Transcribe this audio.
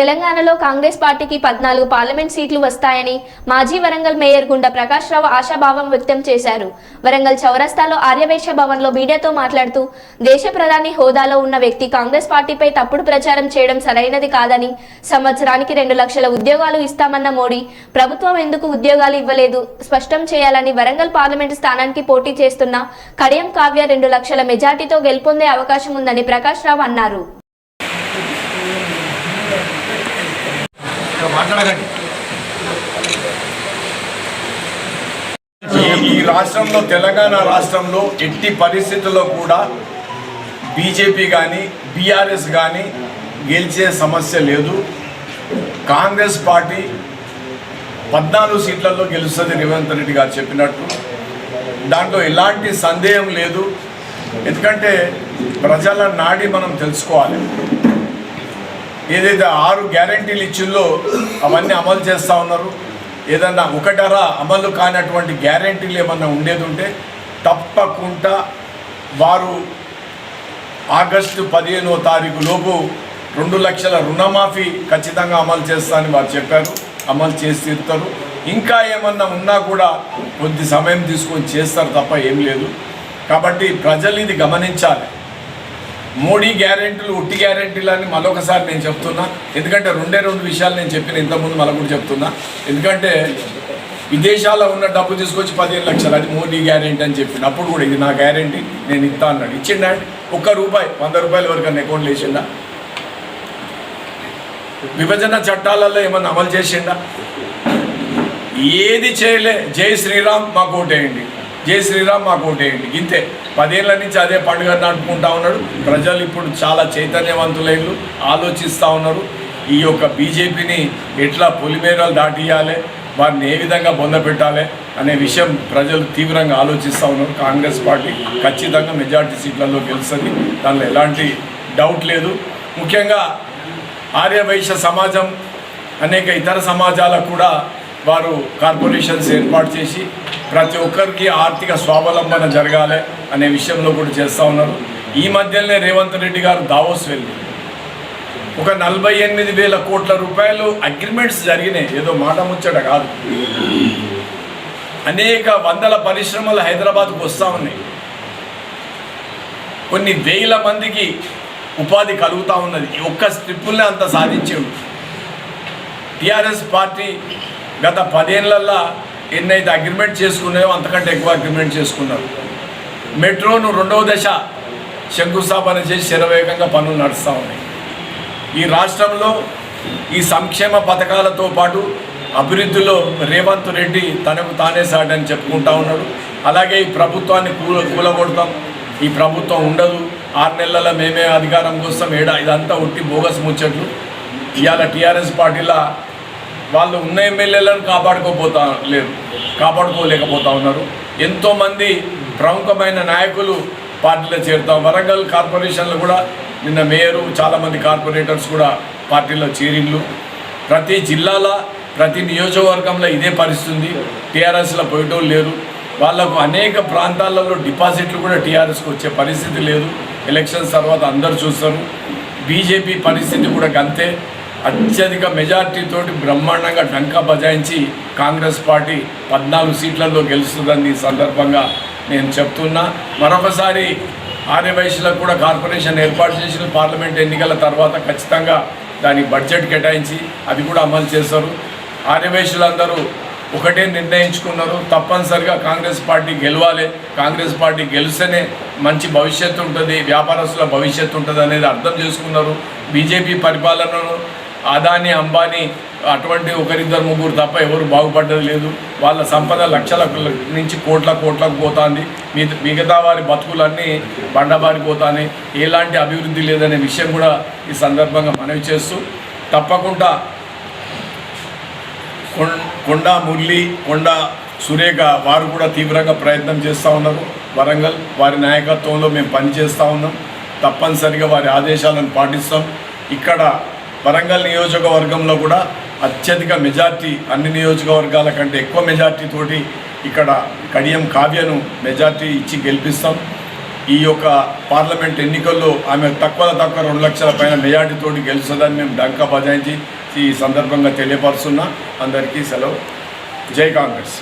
తెలంగాణలో కాంగ్రెస్ పార్టీకి పద్నాలుగు పార్లమెంట్ సీట్లు వస్తాయని మాజీ వరంగల్ మేయర్ గుండా ప్రకాష్ రావు ఆశాభావం వ్యక్తం చేశారు. వరంగల్ చౌరస్తాలో ఆర్యవేశ భవన్లో మీడియాతో మాట్లాడుతూ దేశ ప్రధాని హోదాలో ఉన్న వ్యక్తి కాంగ్రెస్ పార్టీపై తప్పుడు ప్రచారం చేయడం సరైనది కాదని సంవత్సరానికి రెండు లక్షల ఉద్యోగాలు ఇస్తామన్న మోడీ ప్రభుత్వం ఎందుకు ఉద్యోగాలు ఇవ్వలేదు? స్పష్టం చేయాలని వరంగల్ పార్లమెంటు స్థానానికి పోటీ చేస్తున్న కడియం కావ్య రెండు లక్షల మెజార్టీతో గెలుపొందే అవకాశం ఉందని ప్రకాష్ రావు అన్నారు ఇక్కడ మాట్లాడకండి. ఈ- ఈ రాష్ట్రంలో తెలంగాణ రాష్ట్రంలో ఎట్టి పరిస్థితుల్లో కూడా బీజేపీ కానీ బీఆర్ఎస్ కానీ గెలిచే సమస్య లేదు. కాంగ్రెస్ పార్టీ పద్నాలుగు సీట్లలో గెలుస్తుంది రేవంత్ రెడ్డి గారు చెప్పినట్టు. దాంట్లో ఎలాంటి సందేహం లేదు. ఎందుకంటే ప్రజల నాడి మనం తెలుసుకోవాలి. ఏదైతే ఆరు గ్యారంటీలు ఇచ్చిందో అవన్నీ అమలు చేస్తూ ఉన్నారు. ఏదన్నా ఒకటర అమలు కానటువంటి గ్యారంటీలు ఏమన్నా ఉండేది ఉంటే తప్పకుండా వారు ఆగస్టు పదిహేనో తారీఖు లోపు రెండు లక్షల రుణమాఫీ ఖచ్చితంగా అమలు చేస్తానని వారు చెప్పారు. అమలు చేసి తీరుతారు. ఇంకా ఏమన్నా ఉన్నా కూడా కొద్ది సమయం తీసుకొని చేస్తారు తప్ప ఏం లేదు. కాబట్టి ప్రజలు ఇది గమనించాలి. మోడీ గ్యారెంటీలు ఉట్టి గ్యారెంటీలు అని మరొకసారి నేను చెప్తున్నా. ఎందుకంటే రెండే రెండు విషయాలు నేను చెప్పిన ఇంతకుముందు మళ్ళీ కూడా చెప్తున్నా. ఎందుకంటే విదేశాల్లో ఉన్న డబ్బు తీసుకొచ్చి పదిహేను లక్షలు అది మోడీ గ్యారెంటీ అని చెప్పిండు. అప్పుడు కూడా ఇది నా గ్యారెంటీ నేను ఇస్తా అన్నాడు. ఇచ్చిండా? ఒక్క రూపాయి వంద రూపాయల వరకు అన్న అకౌంట్ వేసిండా? విభజన చట్టాలలో ఏమన్నా అమలు చేసిండా? ఏది చేయలే. జై శ్రీరామ్ మాకు ఓటేయండి. జై శ్రీరామ్ మాకు ఓటేయండి ఇంతే. పదేళ్ళ నుంచి అదే పండుగ నడుపుకుంటా ఉన్నాడు. ప్రజలు ఇప్పుడు చాలా చైతన్యవంతులైనలు ఆలోచిస్తూ ఉన్నారు. ఈ యొక్క బీజేపీని ఎట్లా పొలిమేరలు దాటియాలి? వారిని ఏ విధంగా బొంద పెట్టాలి? అనే విషయం ప్రజలు తీవ్రంగా ఆలోచిస్తూ ఉన్నారు. కాంగ్రెస్ పార్టీ ఖచ్చితంగా మెజార్టీ సీట్లలో గెలుస్తుంది. దానిలో ఎలాంటి డౌట్ లేదు. ముఖ్యంగా ఆర్యవైశ్య సమాజం అనేక ఇతర సమాజాలకు కూడా వారు కార్పొరేషన్స్ ఏర్పాటు చేసి ప్రతి ఒక్కరికి ఆర్థిక స్వావలంబన జరగాలి అనే విషయంలో కూడా చేస్తూ ఉన్నారు. ఈ మధ్యనే రేవంత్ రెడ్డి గారు దావోస్ వెళ్ళి ఒక నలభై ఎనిమిది వేల కోట్ల రూపాయలు అగ్రిమెంట్స్ జరిగినాయి. ఏదో మాట ముచ్చట కాదు. అనేక వందల పరిశ్రమలు హైదరాబాద్కు వస్తూ ఉన్నాయి. కొన్ని వేల మందికి ఉపాధి కలుగుతూ ఉన్నది. ఈ ఒక్క స్ట్రిప్పుల్నే అంత సాధించాడు. టీఆర్ఎస్ పార్టీ గత పదేళ్ళల్లో ఎన్నైతే అగ్రిమెంట్ చేసుకున్నాయో అంతకంటే ఎక్కువ అగ్రిమెంట్ చేసుకున్నారు. మెట్రోను రెండవ దశ శంకుస్థాపన చేసి శరవేగంగా పనులు నడుస్తూ ఉన్నాయి. ఈ రాష్ట్రంలో ఈ సంక్షేమ పథకాలతో పాటు అభివృద్ధిలో రేవంత్ రెడ్డి తనకు తానే సాటని చెప్పుకుంటా ఉన్నాడు. అలాగే ఈ ప్రభుత్వాన్ని కూల కూలగొడతాం. ఈ ప్రభుత్వం ఉండదు. ఆరు నెలల మేమే అధికారం కోసం ఏడా ఇదంతా ఉట్టి బోగస్ ముచ్చట్లు. ఇవాళ టీఆర్ఎస్ పార్టీలా వాళ్ళు ఉన్న ఎమ్మెల్యేలను కాపాడుకోపోతా లేరు కాపాడుకోలేకపోతా ఉన్నారు. ఎంతోమంది ప్రముఖమైన నాయకులు పార్టీలో చేరుతాం వరంగల్ కార్పొరేషన్లో కూడా నిన్న మేయరు చాలామంది కార్పొరేటర్స్ కూడా పార్టీలో చేరిండ్లు. ప్రతి జిల్లాలో ప్రతి నియోజకవర్గంలో ఇదే పరిస్థితుంది టీఆర్ఎస్లో పోయేటోళ్ళు లేరు. వాళ్ళకు అనేక ప్రాంతాలలో డిపాజిట్లు కూడా టీఆర్ఎస్కి వచ్చే పరిస్థితి లేదు. ఎలక్షన్స్ తర్వాత అందరు చూస్తారు. బీజేపీ పరిస్థితి కూడా గంతే. అత్యధిక మెజార్టీతోటి బ్రహ్మాండంగా డంకా బజాయించి కాంగ్రెస్ పార్టీ పద్నాలుగు సీట్లలో గెలుస్తుందని ఈ సందర్భంగా నేను చెప్తున్నా. మరొకసారి ఆర్యవైశ్యులకు కూడా కార్పొరేషన్ ఏర్పాటు చేసిన పార్లమెంట్ ఎన్నికల తర్వాత ఖచ్చితంగా దాని బడ్జెట్ కేటాయించి అది కూడా అమలు చేస్తారు. ఆర్యవైశ్యులందరూ ఒకటే నిర్ణయించుకున్నారు. తప్పనిసరిగా కాంగ్రెస్ పార్టీ గెలవాలి. కాంగ్రెస్ పార్టీ గెలిస్తేనే మంచి భవిష్యత్తు ఉంటుంది. వ్యాపారస్తుల భవిష్యత్తు ఉంటుంది అనేది అర్థం చేసుకున్నారు. బీజేపీ పరిపాలనను అదాని అంబానీ అటువంటి ఒకరిద్దరు ముగ్గురు తప్ప ఎవరు బాగుపడ్డది లేదు. వాళ్ళ సంపద లక్షల నుంచి కోట్ల కోట్లకు పోతుంది. మిగతా మిగతా వారి బతుకులన్నీ బండబారిపోతాయి ఎలాంటి అభివృద్ధి లేదనే విషయం కూడా ఈ సందర్భంగా మనవి చేస్తూ తప్పకుండా కొం- కొండా మురళి కొండ సురేఖ వారు కూడా తీవ్రంగా ప్రయత్నం చేస్తూ ఉన్నారు. వరంగల్ వారి నాయకత్వంలో మేము పనిచేస్తూ ఉన్నాం. తప్పనిసరిగా వారి ఆదేశాలను పాటిస్తాం. ఇక్కడ వరంగల్ నియోజకవర్గంలో కూడా అత్యధిక మెజార్టీ అన్ని నియోజకవర్గాల కంటే ఎక్కువ మెజార్టీ తోటి ఇక్కడ కడియం కావ్యను మెజార్టీ ఇచ్చి గెలిపిస్తాం. ఈ యొక్క పార్లమెంట్ ఎన్నికల్లో ఆమె తక్కువ తక్కువ రెండు లక్షల పైన మెజార్టీతోటి గెలుస్తుందని మేము డంకా బజాయించి ఈ సందర్భంగా తెలియపరుస్తున్నా. అందరికీ సెలవు. జై కాంగ్రెస్.